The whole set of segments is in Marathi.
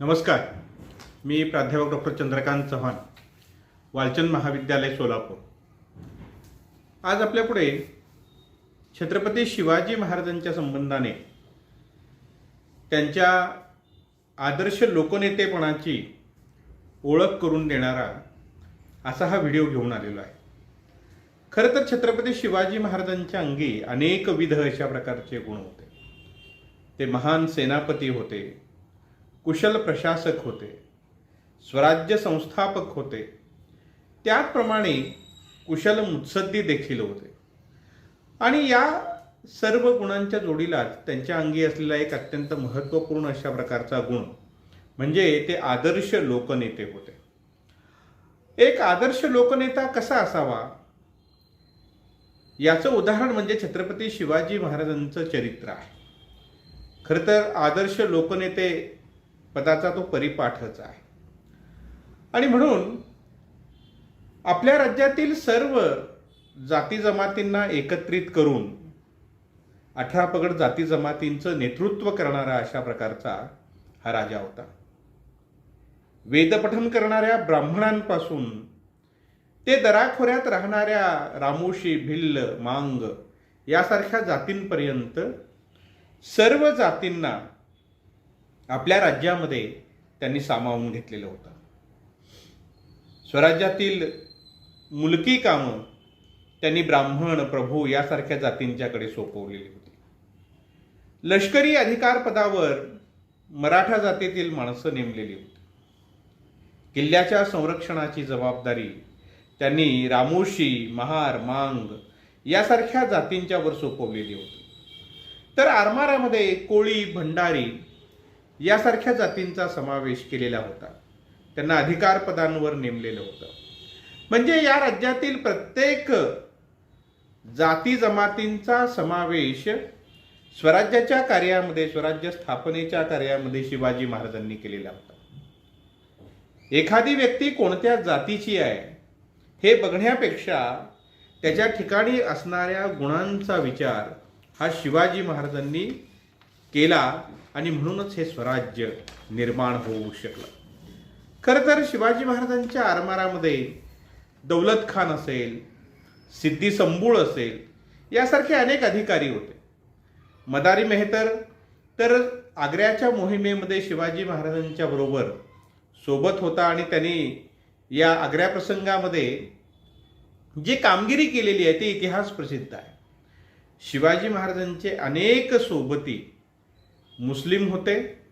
नमस्कार. मी प्राध्यापक डॉक्टर चंद्रकांत चव्हाण वालचंद महाविद्यालय सोलापूर. आज आपल्यापुढे छत्रपती शिवाजी महाराजांच्या संबंधाने त्यांच्या आदर्श लोकनेतेपणाची ओळख करून देणारा असा हा व्हिडिओ घेऊन आलेलो आहे. खरं तर छत्रपती शिवाजी महाराजांच्या अंगी अनेकविध अशा प्रकारचे गुण होते. ते महान सेनापती होते. कुशल प्रशासक होते स्वराज्य संस्थापक होते. त्याचप्रमाणे कुशल मुत्सद्दी देखील होते. आणि या सर्व गुणांच्या जोडीलाच त्यांच्या अंगी असलेला एक अत्यंत महत्त्वपूर्ण अशा प्रकारचा गुण म्हणजे ते आदर्श लोकनेते होते. एक आदर्श लोकनेता कसा असावा? याचं उदाहरण म्हणजे छत्रपती शिवाजी महाराजांचं चरित्र आहे. खरं तर आदर्श लोकनेते पदाचा तो परिपाठच आहे. आणि म्हणून आपल्या राज्यातील सर्व जाती जमातींना एकत्रित करून अठरा पगड जाती जमातींचं नेतृत्व करणारा अशा प्रकारचा हा राजा होता. वेदपठन करणाऱ्या ब्राह्मणांपासून ते दराखोऱ्यात राहणाऱ्या रामोशी भिल्ल मांग यासारख्या जातींपर्यंत सर्व जातींना आपल्या राज्यामध्ये त्यांनी सामावून घेतलेलं होतं. स्वराज्यातील मुलकी कामं त्यांनी ब्राह्मण प्रभू यासारख्या जातींच्याकडे सोपवलेली होती. लष्करी अधिकार पदावर मराठा जातीतील माणसं नेमलेली होती. किल्ल्याच्या संरक्षणाची जबाबदारी त्यांनी रामोशी महार मांग यासारख्या जातींच्यावर सोपवलेली होती. तर आरमारामध्ये कोळी भंडारी यासारख्या जातींचा समावेश केलेला होता. त्यांना अधिकार पदांवर नेमलेलं होतं. म्हणजे या राज्यातील प्रत्येक जाती जमातींचा समावेश स्वराज्याच्या कार्यामध्ये स्वराज्य स्थापनेच्या कार्यामध्ये शिवाजी महाराजांनी केलेला होता. एखादी व्यक्ती कोणत्या जातीची आहे हे बघण्यापेक्षा त्याच्या ठिकाणी असणाऱ्या गुणांचा विचार हा शिवाजी महाराजांनी केला आणि म्हणूनच हे स्वराज्य निर्माण होऊ शकलं. खरं तर शिवाजी महाराजांच्या आरमारामध्ये दौलत खान असेल सिद्धी संबूळ असेल यासारखे अनेक अधिकारी होते. मदारी मेहतर तर आग्र्याच्या मोहिमेमध्ये शिवाजी महाराजांच्या बरोबर सोबत होता आणि त्यांनी या आग्र्या प्रसंगामध्ये जी कामगिरी केलेली आहे ती इतिहास प्रसिद्ध आहे. शिवाजी महाराजांचे अनेक सोबती मुस्लिम होते.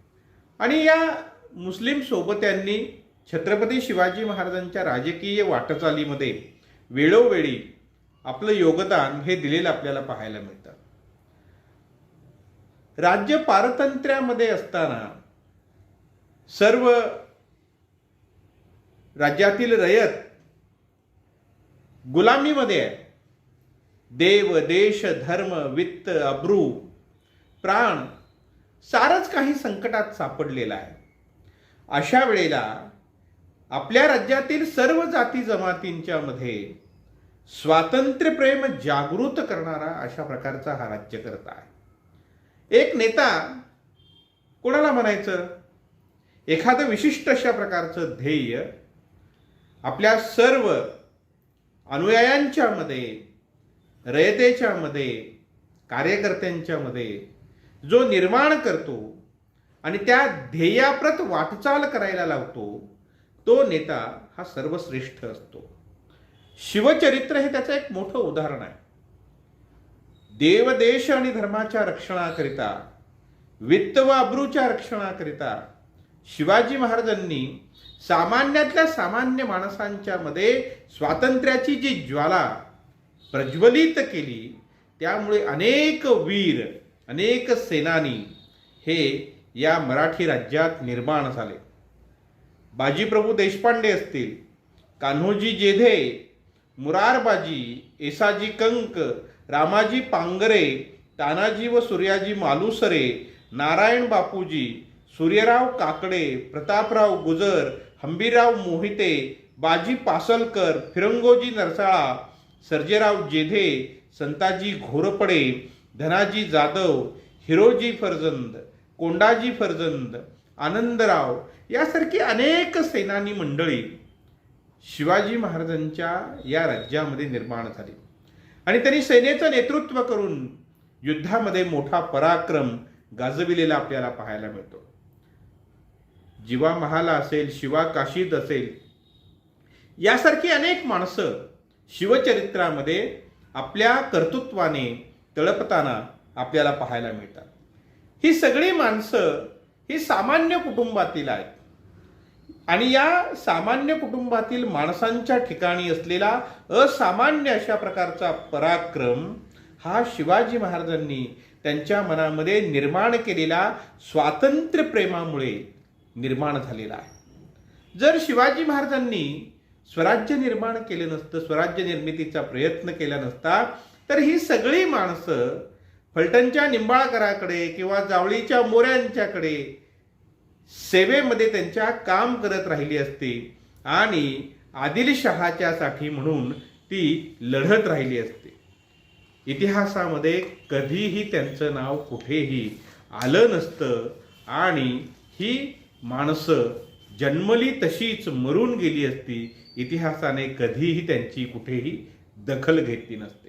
आणि या मुस्लिम सोबत्यांनी छत्रपती शिवाजी महाराजांच्या राजकीय वाटचालीमध्ये वेळोवेळी आपलं योगदान हे दिलेलं आपल्याला पाहायला मिळतं. राज्य पारतंत्र्यामध्ये असताना सर्व राज्यातील रयत गुलामीमध्ये आहे. देव देश धर्म वित्त अब्रू प्राण सारंच काही संकटात सापडलेलं आहे. अशा वेळेला आपल्या राज्यातील सर्व जाती जमातींच्या मध्ये स्वातंत्र्यप्रेम जागृत करणारा अशा प्रकारचा हा राज्यकर्ता आहे. एक नेता कोणाला म्हणायचं? एखादं विशिष्ट अशा प्रकारचं ध्येय आपल्या सर्व अनुयायांच्या मध्ये रयतेच्या मध्ये कार्यकर्त्यांच्या मध्ये जो निर्माण करतो आणि त्या ध्येयाप्रत वाटचाल करायला लावतो तो नेता हा सर्वश्रेष्ठ असतो. शिवचरित्र हे त्याचं एक मोठं उदाहरण आहे. देवदेश आणि धर्माच्या रक्षणाकरिता वित्त व अब्रूच्या रक्षणाकरिता शिवाजी महाराजांनी सामान्यातल्या सामान्य माणसांच्या मध्ये स्वातंत्र्याची जी ज्वाला प्रज्वलित केली त्यामुळे अनेक वीर अनेक सेनानी हे या मराठी राज्यात निर्माण झाले. बाजीप्रभू देशपांडे असतील कान्होजी जेधे मुरारबाजी एसाजी कंक रामाजी पांगरे तानाजी व सूर्याजी मालुसरे नारायण बापूजी सूर्यराव काकडे प्रतापराव गुजर हंबीरराव मोहिते बाजी पासलकर फिरंगोजी नरसाळा सर्जेराव जेधे संताजी घोरपडे धनाजी जाधव हिरोजी फर्जंद कोंडाजी फर्जंद आनंदराव यासारखी अनेक सेनानी मंडळी शिवाजी महाराजांच्या या राज्यामध्ये निर्माण झाली. आणि त्यांनी सेनेचं नेतृत्व करून युद्धामध्ये मोठा पराक्रम गाजविलेला आपल्याला पाहायला मिळतो. जिवा महाला असेल शिवा काशीद असेल यासारखी अनेक माणसं शिवचरित्रामध्ये आपल्या कर्तृत्वाने तळपताना आपल्याला पाहायला मिळतात. ही सगळी माणसं ही सामान्य कुटुंबातील आहेत. आणि या सामान्य कुटुंबातील माणसांच्या ठिकाणी असलेला असामान्य अशा प्रकारचा पराक्रम हा शिवाजी महाराजांनी त्यांच्या मनामध्ये निर्माण केलेला स्वातंत्र्य प्रेमामुळे निर्माण झालेला आहे. जर शिवाजी महाराजांनी स्वराज्य निर्माण केलं नसतं स्वराज्य निर्मितीचा प्रयत्न केला नसता तर ही सगळी माणसं फलटणच्या निंबाळकराकडे किंवा जावळीच्या मोऱ्यांच्याकडे सेवेमध्ये त्यांच्या काम करत राहिली असती आणि आदिलशहाच्यासाठी म्हणून ती लढत राहिली असते. इतिहासामध्ये कधीही त्यांचं नाव कुठेही आलं नसतं आणि ही माणसं जन्मली तशीच मरून गेली असती इतिहासाने कधीही त्यांची कुठेही दखल घेतली नसते.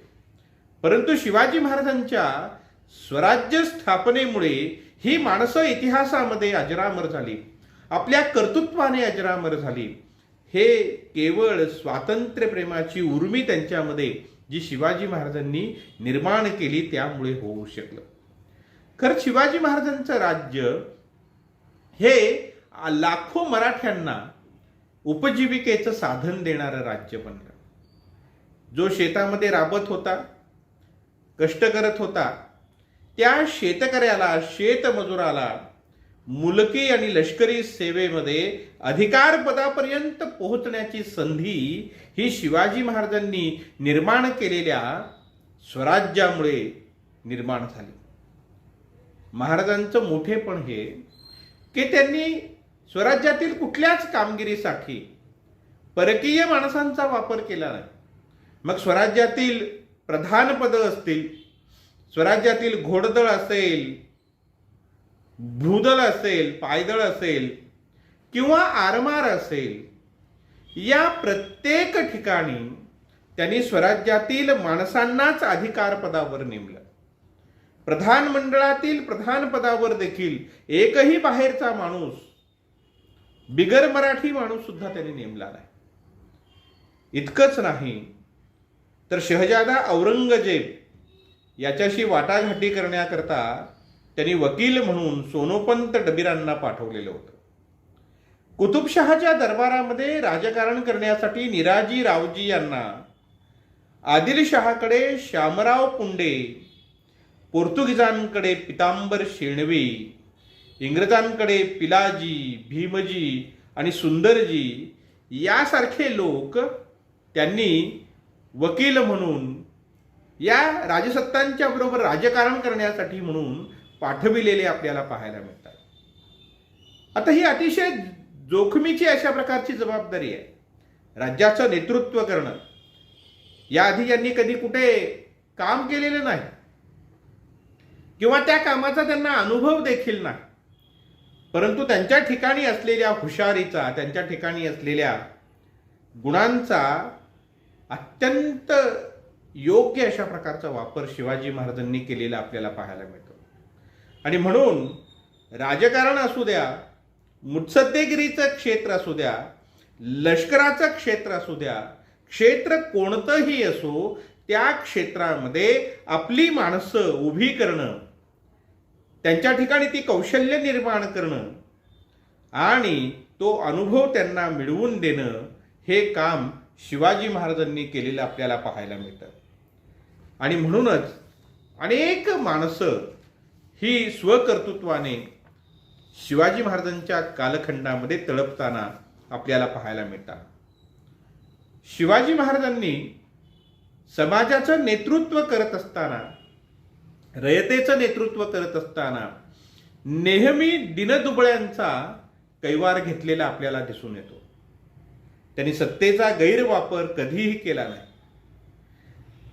परंतु शिवाजी महाराजांच्या स्वराज्य स्थापनेमुळे ही माणसं इतिहासामध्ये अजरामर झाली. आपल्या कर्तृत्वाने अजरामर झाली. हे केवळ स्वातंत्र्यप्रेमाची उर्मी त्यांच्यामध्ये जी शिवाजी महाराजांनी निर्माण केली त्यामुळे होऊ शकलं. खरं शिवाजी महाराजांचं राज्य हे लाखो मराठ्यांना उपजीविकेचं साधन देणारं राज्य बनलं. जो शेतामध्ये राबत होता कष्ट करत होता. त्या शेतकऱ्याला शेतमजुराला मुलकी आणि लष्करी सेवेमध्ये अधिकार पदापर्यंत पोहोचण्याची संधी ही शिवाजी महाराजांनी निर्माण केलेल्या स्वराज्यामुळे निर्माण झाली. महाराजांचं मोठेपण हे की त्यांनी स्वराज्यातील कुठल्याच कामगिरीसाठी परकीय माणसांचा वापर केला नाही. मग स्वराज्यातील प्रधानपदं असतील स्वराज्यातील घोडदळ असेल भूदल असेल पायदळ असेल किंवा आरमार असेल या प्रत्येक ठिकाणी त्यांनी स्वराज्यातील माणसांनाच अधिकारपदावर नेमलं. प्रधानमंडळातील प्रधानपदावर देखील एकही बाहेरचा माणूस बिगर मराठी माणूस सुद्धा त्यांनी नेमला नाही. इतकंच नाही तर शहजादा औरंगजेब याच्याशी वाटाघाटी करण्याकरता त्यांनी वकील म्हणून सोनोपंत डबिरांना पाठवलेलं होतं. कुतुबशहाच्या दरबारामध्ये राजकारण करण्यासाठी निराजी रावजी यांना आदिलशहाकडे श्यामराव पुंडे पोर्तुगीजांकडे पितांबर शेणवी इंग्रजांकडे पिलाजी भीमजी आणि सुंदरजी यासारखे लोक त्यांनी वकील म्हणून या राजसत्तांच्या बरोबर राजकारण करण्यासाठी म्हणून पाठविलेले आपल्याला पाहायला मिळतात. आता ही अतिशय जोखमीची अशा प्रकारची जबाबदारी आहे. राज्याचं नेतृत्व करणं. याआधी यांनी कधी कुठे काम केलेलं नाही. किंवा त्या कामाचा त्यांना अनुभव देखील नाही. परंतु त्यांच्या ठिकाणी असलेल्या हुशारीचा त्यांच्या ठिकाणी असलेल्या गुणांचा अत्यंत योग्य अशा प्रकारचा वापर शिवाजी महाराजांनी केलेला आपल्याला पाहायला मिळतो. आणि म्हणून राजकारण असू द्या मुत्सद्देगिरीचं क्षेत्र असू द्या लष्कराचं क्षेत्र असू द्या क्षेत्र कोणतंही असो त्या क्षेत्रामध्ये आपली माणसं उभी करणं त्यांच्या ठिकाणी ती कौशल्य निर्माण करणं आणि तो अनुभव त्यांना मिळवून देणं हे काम शिवाजी महाराजांनी केलेलं आपल्याला पाहायला मिळतं. आणि म्हणूनच अनेक माणसं ही स्वकर्तृत्वाने शिवाजी महाराजांच्या कालखंडामध्ये तळपताना आपल्याला पाहायला मिळतात. शिवाजी महाराजांनी समाजाचं नेतृत्व करत असताना रयतेचं नेतृत्व करत असताना नेहमी दिनदुबळ्यांचा कैवार घेतलेला आपल्याला दिसून येतो. त्यांनी सत्तेचा गैरवापर कधीही केला नाही.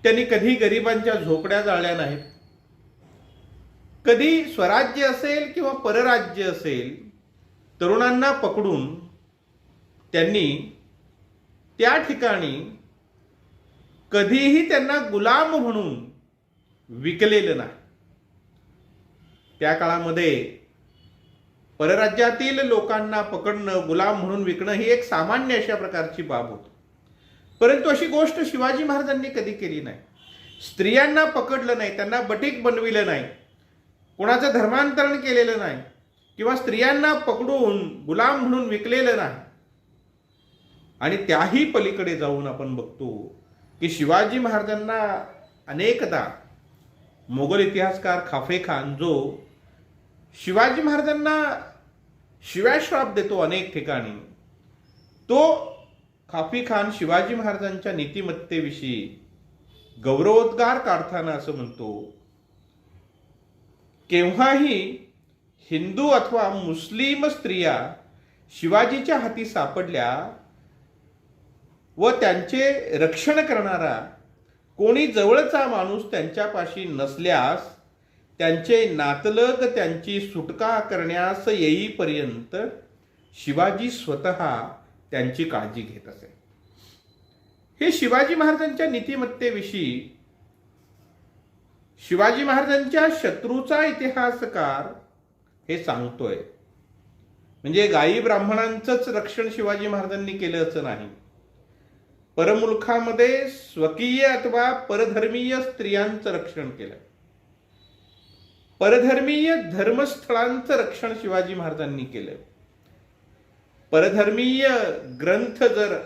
त्यांनी कधी गरिबांच्या झोपड्या जाळल्या नाहीत. कधी स्वराज्य असेल किंवा परराज्य असेल तरुणांना पकडून त्यांनी त्या ठिकाणी कधीही त्यांना गुलाम म्हणून विकलेलं नाही. त्या काळामध्ये परराज्यातील लोकांना पकडणं गुलाम म्हणून विकणं ही एक सामान्य अशा प्रकारची बाब होती. परंतु अशी गोष्ट शिवाजी महाराजांनी कधी केली नाही. स्त्रियांना पकडलं नाही त्यांना बटीक बनविलं नाही. कोणाचं धर्मांतरण केलेलं नाही. किंवा स्त्रियांना पकडून गुलाम म्हणून विकलेलं नाही. आणि त्याही पलीकडे जाऊन आपण बघतो की शिवाजी महाराजांना अनेकदा मोगल इतिहासकार खाफे खान जो शिवाजी महाराजांना शिव्याश्राप देतो अनेक ठिकाणी. तो खाफी खान शिवाजी महाराजांच्या नीतिमत्तेविषयी गौरवोद्गार काढताना असं म्हणतो केव्हाही हिंदू अथवा मुस्लिम स्त्रिया शिवाजीच्या हाती सापडल्या व त्यांचे रक्षण करणारा कोणी जवळचा माणूस त्यांच्यापाशी नसल्यास त्यांचे नातलग त्यांची सुटका करण्यास येईपर्यंत शिवाजी स्वतः त्यांची काळजी घेत असे. हे शिवाजी महाराजांच्या नीतिमत्तेविषयी शिवाजी महाराजांच्या शत्रूचा इतिहासकार हे सांगतोय. म्हणजे गायी ब्राह्मणांचंच रक्षण शिवाजी महाराजांनी केलं असं नाही. परमुलखामध्ये स्वकीय अथवा परधर्मीय स्त्रियांचं रक्षण केलं. परधर्मीय धर्मस्थळांचं रक्षण शिवाजी महाराजांनी केलं परधर्मीय ग्रंथ जर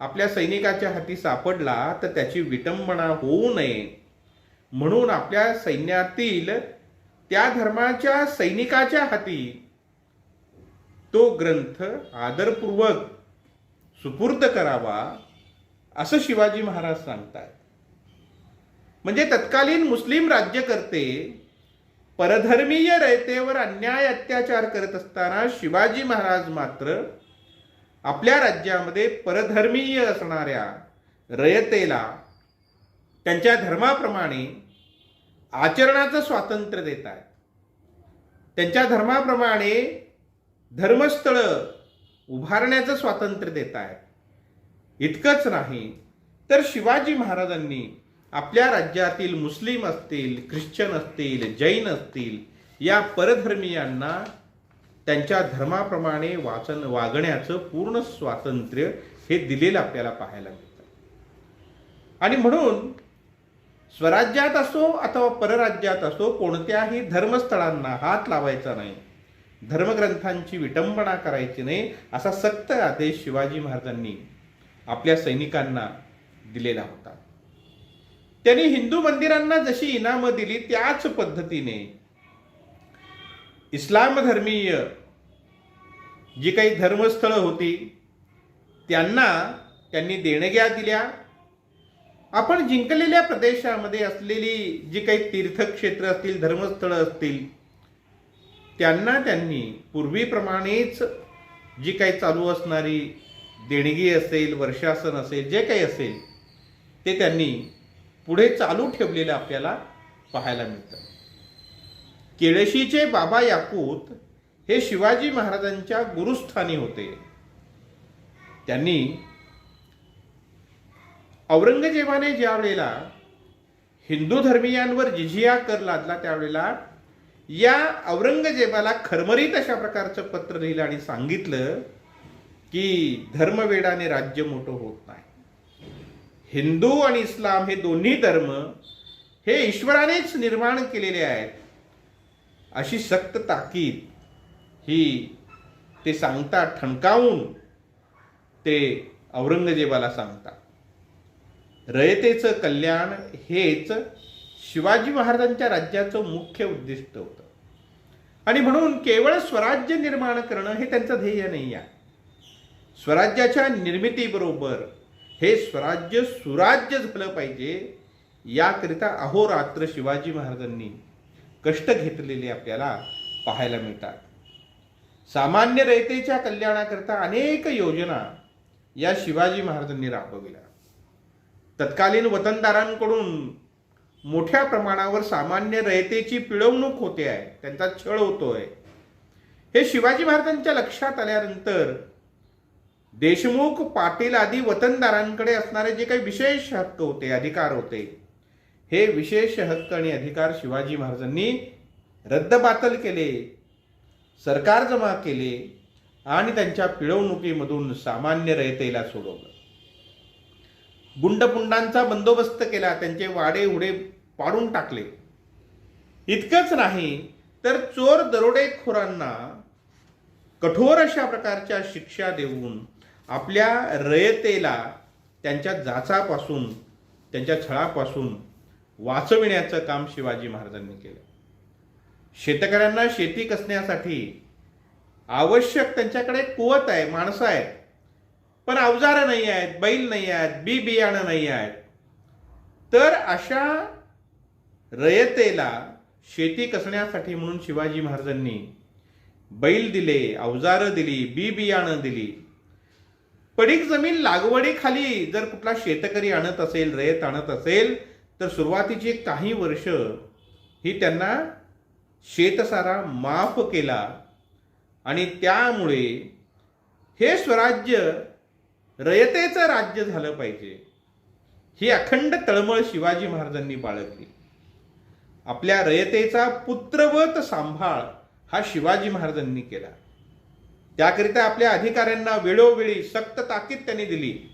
आपल्या सैनिकाच्या हाती सापडला तर त्याची विटंबना होऊ नये. म्हणून आपल्या सैन्यातील त्या धर्माच्या सैनिकाच्या हाती तो ग्रंथ आदरपूर्वक सुपूर्द करावा असं शिवाजी महाराज सांगतात म्हणजे तत्कालीन मुस्लिम राज्यकर्ते परधर्मीय रयतेवर अन्याय अत्याचार करत असताना शिवाजी महाराज मात्र आपल्या राज्यामध्ये परधर्मीय असणाऱ्या रयतेला त्यांच्या धर्माप्रमाणे आचरणाचं स्वातंत्र्य देत आहेत. त्यांच्या धर्माप्रमाणे धर्मस्थळं उभारण्याचं स्वातंत्र्य देत आहेत. इतकंच नाही तर शिवाजी महाराजांनी आपल्या राज्यातील मुस्लिम असतील ख्रिश्चन असतील जैन असतील या परधर्मीयांना त्यांच्या धर्माप्रमाणे वाचन वागण्याचं पूर्ण स्वातंत्र्य हे दिलेलं आपल्याला पाहायला मिळतं. आणि म्हणून स्वराज्यात असो अथवा परराज्यात असो कोणत्याही धर्मस्थळांना हात लावायचा नाही. धर्मग्रंथांची विटंबना करायची नाही असा सक्त आदेश शिवाजी महाराजांनी आपल्या सैनिकांना दिलेला होता. त्यांनी हिंदू मंदिरांना जशी इनामं दिली त्याच पद्धतीने. इस्लाम धर्मीय जी काही धर्मस्थळं होती त्यांना त्यांनी देणग्या दिल्या. आपण जिंकलेल्या प्रदेशामध्ये असलेली जी काही तीर्थक्षेत्र असतील धर्मस्थळं असतील त्यांना त्यांनी पूर्वीप्रमाणेच जी काही चालू असणारी देणगी असेल वर्षासन असेल जे काही असेल ते त्यांनी पुढे चालू ठेवलेलं आपल्याला पाहायला मिळतं. केळशीचे बाबा याकूत हे शिवाजी महाराजांच्या गुरुस्थानी होते. त्यांनी औरंगजेबाने ज्या वेळेला हिंदू धर्मीयांवर जिझिया कर लादला त्यावेळेला या औरंगजेबाला खरमरीत अशा प्रकारचं पत्र लिहिलं आणि सांगितलं की धर्मवेडाने राज्य मोठं होत नाही. हिंदू आणि इस्लाम हे दोन्ही धर्म हे ईश्वरानेच निर्माण केलेले आहेत. अशी सक्त ताकीद ही ते सांगतात ठणकावून ते औरंगजेबाला सांगतात रयतेचं कल्याण हेच शिवाजी महाराजांच्या राज्याचं मुख्य उद्दिष्ट होतं. आणि म्हणून केवळ स्वराज्य निर्माण करणं हे त्यांचं ध्येय नाही आहे स्वराज्याच्या निर्मितीबरोबर हे स्वराज्य सुराज्य झालं पाहिजे. याकरिता अहोरात्र शिवाजी महाराजांनी कष्ट घेतलेले आपल्याला पाहायला मिळतात. सामान्य रयतेच्या कल्याणाकरता अनेक योजना या शिवाजी महाराजांनी राबविल्या. तत्कालीन वतनदारांकडून मोठ्या प्रमाणावर सामान्य रयतेची पिळवणूक होते आहे. त्यांचा छळ होतोय. हे शिवाजी महाराजांच्या लक्षात आल्यानंतर देशमुख पाटील आदी वतनदारांकडे असणारे जे काही विशेष हक्क होते अधिकार होते हे विशेष हक्क आणि अधिकार शिवाजी महाराजांनी रद्दबातल केले सरकार जमा केले आणि त्यांच्या पिळवणुकीमधून सामान्य रयतेला सोडवलं. गुंडपुंडांचा बंदोबस्त केला त्यांचे वाडे उडे पाडून टाकले. इतकंच नाही तर चोर दरोडेखोरांना कठोर अशा प्रकारच्या शिक्षा देऊन आपल्या रयतेला त्यांच्या जाचापासून त्यांच्या छळापासून वाचविण्याचं काम शिवाजी महाराजांनी केलं. शेतकऱ्यांना शेती कसण्यासाठी आवश्यक त्यांच्याकडे कुवत आहे माणसं आहेत. पण अवजारं नाही आहेत बैल नाही आहेत बी बियाणं नाही आहेत. तर अशा रयतेला शेती कसण्यासाठी म्हणून शिवाजी महाराजांनी बैल दिले अवजारं दिली बी बियाणं दिली. पडीक जमीन लागवडीखाली जर कुठला शेतकरी आणत असेल रयत आणत असेल तर सुरुवातीची काही वर्ष ही त्यांना शेतसारा माफ केला आणि त्यामुळे हे स्वराज्य रयतेचं राज्य झालं पाहिजे. ही अखंड तळमळ शिवाजी महाराजांनी बाळगली. आपल्या रयतेचा पुत्रवत सांभाळ हा शिवाजी महाराजांनी केला. त्याकरिता आपल्या अधिकाऱ्यांना वेळोवेळी सक्त ताकीद त्यांनी दिली.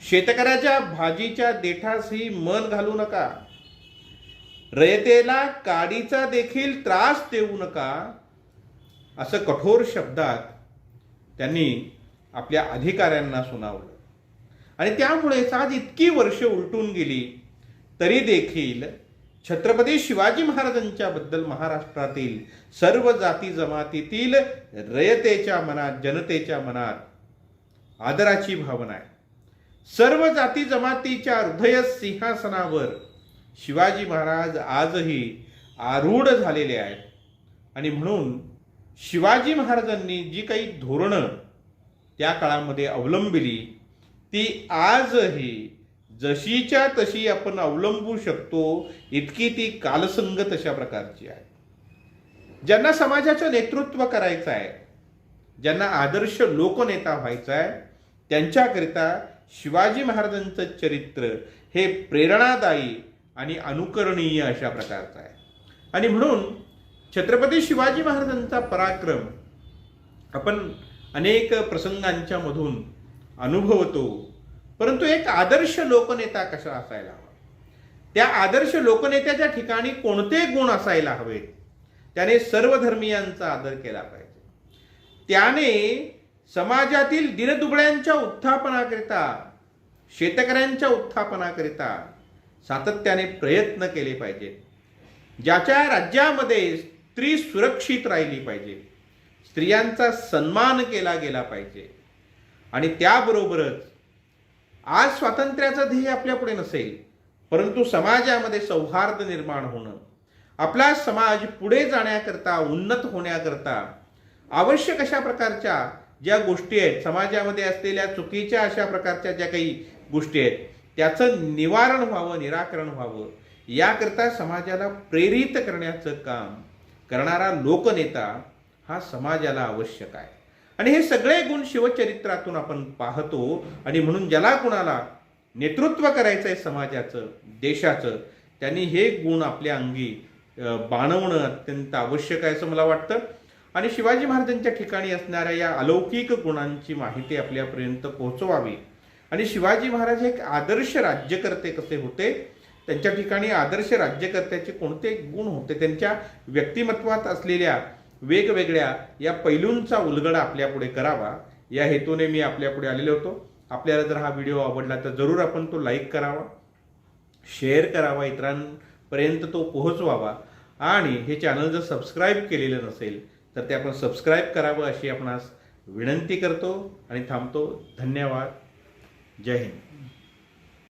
शेतकऱ्याच्या भाजीच्या देठासही मन घालू नका. रयतेला काडीचा देखील त्रास देऊ नका असं कठोर शब्दात त्यांनी आपल्या अधिकाऱ्यांना सुनावलं. आणि त्यामुळे आज इतकी वर्ष उलटून गेली तरी देखील छत्रपती शिवाजी महाराजांच्या बद्दल महाराष्ट्रातील सर्व जाती जमातीतील रयतेच्या मनात जनतेच्या मनात आदराची भावना आहे. सर्व जाती जमातीच्या हृदय सिंहासनावर शिवाजी महाराज आजही आरूढ झालेले आहेत. आणि म्हणून शिवाजी महाराजांनी जी काही धोरणं त्या काळामध्ये अवलंबिली ती आजही जशीच्या तशी आपण अवलंबू शकतो इतकी ती कालसंगत अशा प्रकारची आहे. ज्यांना समाजाचं नेतृत्व करायचं आहे ज्यांना आदर्श लोकनेता व्हायचा आहे त्यांच्याकरिता शिवाजी महाराजांचं चरित्र हे प्रेरणादायी आणि अनुकरणीय अशा प्रकारचं आहे. आणि म्हणून छत्रपती शिवाजी महाराजांचा पराक्रम आपण अनेक प्रसंगांच्या मधून अनुभवतो. परंतु एक आदर्श लोकनेता कसा असायला हवा? त्या आदर्श लोकनेत्याच्या ठिकाणी कोणते गुण असायला हवेत? त्याने सर्व धर्मियांचा आदर केला पाहिजे. त्याने समाजातील दिनदुबळ्यांच्या उत्थापनाकरिता शेतकऱ्यांच्या उत्थापनाकरिता सातत्याने प्रयत्न केले पाहिजेत ज्याच्या राज्यामध्ये स्त्री सुरक्षित राहिली पाहिजे. स्त्रियांचा सन्मान केला गेला पाहिजे. आणि त्याबरोबरच आज स्वातंत्र्याचं ध्येय आपल्यापुढे नसेल परंतु समाजामध्ये सौहार्द निर्माण होणं आपला समाज पुढे जाण्याकरता उन्नत होण्याकरता आवश्यक अशा प्रकारच्या ज्या गोष्टी आहेत समाजामध्ये असलेल्या चुकीच्या अशा प्रकारच्या ज्या काही गोष्टी आहेत त्याचं निवारण व्हावं निराकरण व्हावं याकरता समाजाला प्रेरित करण्याचं काम करणारा लोकनेता हा समाजाला आवश्यक आहे. आणि हे सगळे गुण शिवचरित्रातून आपण पाहतो. आणि म्हणून ज्याला कुणाला नेतृत्व करायचं आहे समाजाचं देशाचं त्यांनी हे गुण आपल्या अंगी बाणवणं अत्यंत आवश्यक आहे असं मला वाटतं. आणि शिवाजी महाराजांच्या ठिकाणी असणाऱ्या या अलौकिक गुणांची माहिती आपल्यापर्यंत पोहोचवावी. आणि शिवाजी महाराज हे एक आदर्श राज्यकर्ते कसे होते? त्यांच्या ठिकाणी आदर्श राज्यकर्त्याचे कोणते गुण होते? त्यांच्या व्यक्तिमत्वात असलेल्या वेगवेगळ्या या पैलूंचा उलगडा आपल्यापुढे करावा. या हेतूने मी आपल्यापुढे आलेलो होतो. आपल्याला जर हा व्हिडिओ आवडला तर जरूर आपण तो लाईक करावा शेअर करावा इतरांपर्यंत तो पोहोचवावा. आणि हे चॅनल जर सबस्क्राईब केलेलं नसेल तर ते आपण सबस्क्राईब करावं अशी आपणास विनंती करतो आणि थांबतो. धन्यवाद. जय हिंद.